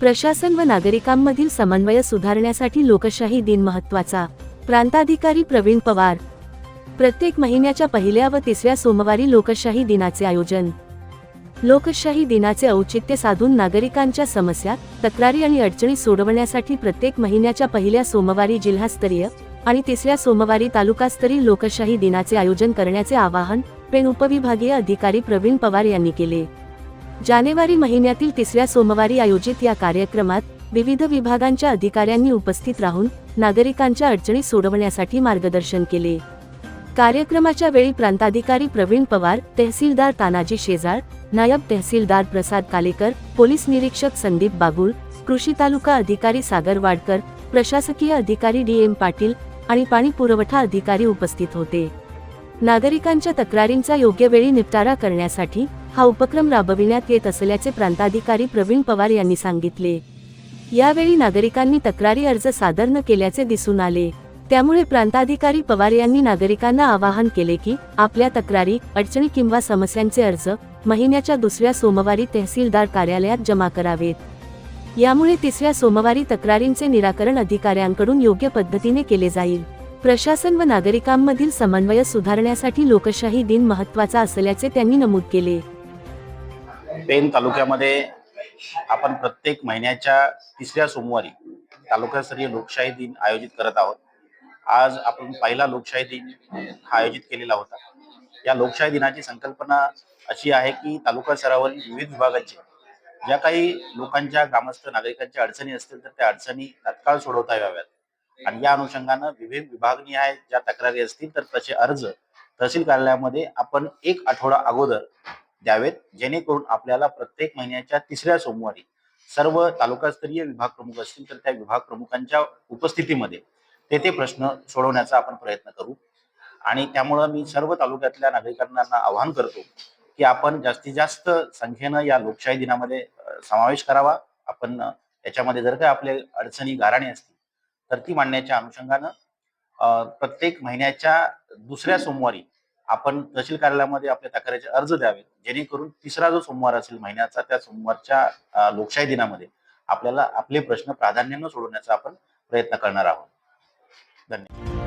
प्रशासन व नागरिकांमधील समन्वय सुधारण्यासाठी लोकशाही दिन महत्त्वाचा प्रांताधिकारी प्रवीण पवार. प्रत्येक महिन्याच्या पहिल्या व तिसऱ्या सोमवारी लोकशाही दिनाचे आयोजन. लोकशाही दिनाचे औचित्य साधून नागरिकांच्या समस्या तक्रारी आणि अडचणी सोडवण्यासाठी प्रत्येक महिन्याच्या पहिल्या सोमवारी जिल्हास्तरीय आणि तिसऱ्या सोमवारी तालुकास्तरीय लोकशाही दिनाचे आयोजन करण्याचे आवाहन पेण उपविभागीय अधिकारी प्रवीण पवार यांनी केले. जानेवारी महिन्यातील तिसऱ्या सोमवारी आयोजित या कार्यक्रमात विविध विभागांच्या अधिकाऱ्यांनी उपस्थित राहून नागरिकांच्या अडचणी सोडवण्यासाठी मार्गदर्शन केले. कार्यक्रमाच्या वेळी प्रांताधिकारी प्रवीण पवार तहसीलदार तानाजी शेजाळ नायब तहसीलदार प्रसाद कालेकर पोलीस निरीक्षक संदीप बागुल कृषी तालुका अधिकारी सागर वाडकर प्रशासकीय अधिकारी डी एम पाटील आणि पाणी पुरवठा अधिकारी उपस्थित होते. नागरिकांच्या तक्रारींचा योग्य वेळी निपटारा करण्यासाठी हा उपक्रम राबविण्यात येत असल्याचे प्रांताधिकारी प्रवीण पवार यांनी सांगितले. यावेळी नागरिकांनी तक्रारी अर्ज सादर न केल्याचे दिसून आले. त्यामुळे प्रांताधिकारी पवार यांनी नागरिकांना आवाहन केले की आपल्या तक्रारी अडचणी किंवा समस्यांचे अर्ज महिन्याच्या दुसऱ्या सोमवारी तहसीलदार कार्यालयात जमा करावेत. यामुळे तिसऱ्या सोमवारी तक्रारींचे निराकरण अधिकाऱ्यांकडून योग्य पद्धतीने केले जाईल. प्रशासन व नागरिकांमधील समन्वय सुधारण्यासाठी लोकशाही दिन महत्त्वाचा असल्याचे त्यांनी नमूद केले. पेन तालुक्यामध्ये आपण प्रत्येक महिन्याच्या तिसऱ्या सोमवारी तालुकास्तरीय लोकशाही दिन आयोजित करत आहोत. आज आपण पहिला लोकशाही दिन हा आयोजित केलेला होता. या लोकशाही दिनाची संकल्पना अशी आहे की तालुका स्तरावरील विविध विभागांचे ज्या काही लोकांच्या ग्रामस्थ नागरिकांच्या अडचणी असतील तर त्या अडचणी तत्काळ सोडवता याव्यात. आणि या अनुषंगानं विविध विभागनिहाय ज्या तक्रारी असतील तर तसे अर्ज तहसील कार्यालयामध्ये आपण एक आठवडा अगोदर द्यावेत जेणेकरून आपल्याला प्रत्येक महिन्याच्या तिसऱ्या सोमवारी सर्व तालुकास्तरीय विभाग प्रमुख असतील तर त्या विभाग प्रमुखांच्या उपस्थितीमध्ये ते ते प्रश्न सोडवण्याचा आपण प्रयत्न करू. आणि त्यामुळं मी सर्व तालुक्यातल्या नागरिकांना आवाहन करतो की आपण जास्तीत जास्त संख्येनं या लोकशाही दिनामध्ये समावेश करावा. आपण त्याच्यामध्ये याच्यामध्ये जर काय आपले अडचणी गाराणे असतील तर ती मांडण्याच्या अनुषंगानं अ, प्रत्येक महिन्याच्या दुसऱ्या सोमवारी आपण तहसील कार्यालयामध्ये आपल्या तक्रारीचे अर्ज द्यावेत जेणेकरून तिसरा जो सोमवार असेल महिन्याचा त्या सोमवारच्या लोकशाही दिनामध्ये आपल्याला आपले प्रश्न प्राधान्यानं सोडवण्याचा आपण प्रयत्न करणार आहोत. धन्यवाद.